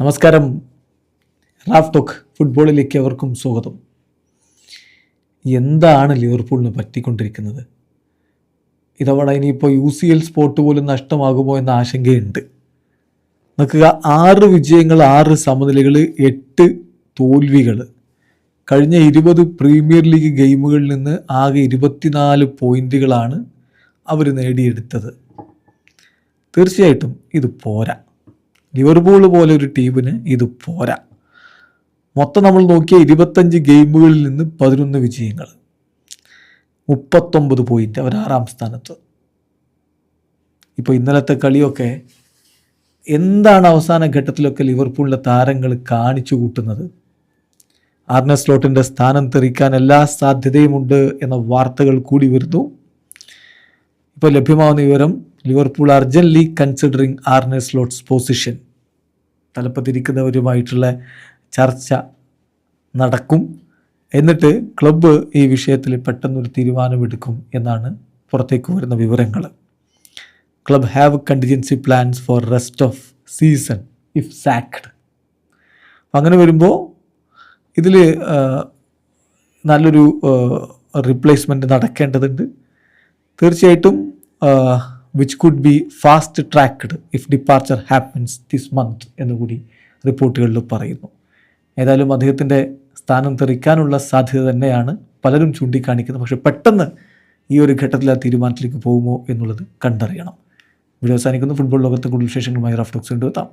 നമസ്കാരം. Raf talk ഫുട്ബോളിലേക്ക് അവർക്കും സ്വാഗതം. എന്താണ് ലിവർപൂളിന് പറ്റിക്കൊണ്ടിരിക്കുന്നത്? ഇതവണ ഇനിയിപ്പോൾ യു സി എൽ സ്പോട്ട് പോലും നഷ്ടമാകുമോ എന്ന ആശങ്കയുണ്ട്. നോക്കുക ആറ് വിജയങ്ങൾ ആറ് സമനിലകൾ എട്ട് തോൽവികൾ കഴിഞ്ഞ ഇരുപത് പ്രീമിയർ ലീഗ് ഗെയിമുകളിൽ നിന്ന് ആകെ ഇരുപത്തിനാല് പോയിന്റുകളാണ് അവർ നേടിയെടുത്തത്. തീർച്ചയായിട്ടും ഇത് പോരാ. ലിവർപൂൾ പോലെ ഒരു ടീമിന് ഇത് പോരാ. മൊത്തം നമ്മൾ നോക്കിയ ഇരുപത്തഞ്ച് ഗെയിമുകളിൽ നിന്ന് പതിനൊന്ന് വിജയങ്ങൾ. മുപ്പത്തൊമ്പത് പോയിന്റ് അവർ ആറാം സ്ഥാനത്ത്. ഇപ്പോൾ ഇന്നലത്തെ കളിയൊക്കെ എന്താണ് അവസാന ഘട്ടത്തിലൊക്കെ ലിവർപൂളിലെ താരങ്ങൾ കാണിച്ചു കൂട്ടുന്നത്? ആർണ സ്ലോട്ടിന്റെ സ്ഥാനം തെറിക്കാൻ എല്ലാ സാധ്യതയുമുണ്ട് എന്ന വാർത്തകൾ കൂടി വരുന്നു. ഇപ്പോൾ ലഭ്യമാവുന്ന വിവരം Liverpool urgently considering Arne Slot's position തലപ്പത്തിരിക്കുന്നവരുമായിട്ടുള്ള ചർച്ച നടക്കും. എന്നിട്ട് ക്ലബ്ബ് ഈ വിഷയത്തിൽ പെട്ടെന്നൊരു തീരുമാനമെടുക്കും എന്നാണ് പുറത്തേക്ക് വരുന്ന വിവരങ്ങൾ club have contingency plans for rest of season if sacked അങ്ങനെ വരുമ്പോൾ ഇതിൽ നല്ലൊരു റീപ്ലേസ്മെന്റ് നടക്കേണ്ടതുണ്ട്. തീർച്ചയായിട്ടും which could be fast tracked if departure happens this month എന്നുകൂടി റിപ്പോർട്ടുകളിൽ പറയുന്നു. ഏതായാലും അദ്ദേഹത്തിന്റെ സ്ഥാനം തെറിക്കാനുള്ള സാധ്യത തന്നെയാണ് പലരും ചൂണ്ടിക്കാണിക്കുന്നത്. പക്ഷേ പെട്ടെന്ന് ഈ ഒരു ഘട്ടത്തിൽ ആ തീരുമാനത്തിലേക്ക് പോകുമോ എന്നുള്ളത് കണ്ടറിയണം. വീഡിയോ അവസാനിക്കുന്നു. ഫുട്ബോൾ ലോകത്തെ കൂടുതൽ വിശേഷങ്ങളുമായി റഫ്ഡോക്സ് കൊണ്ടുവെത്താം.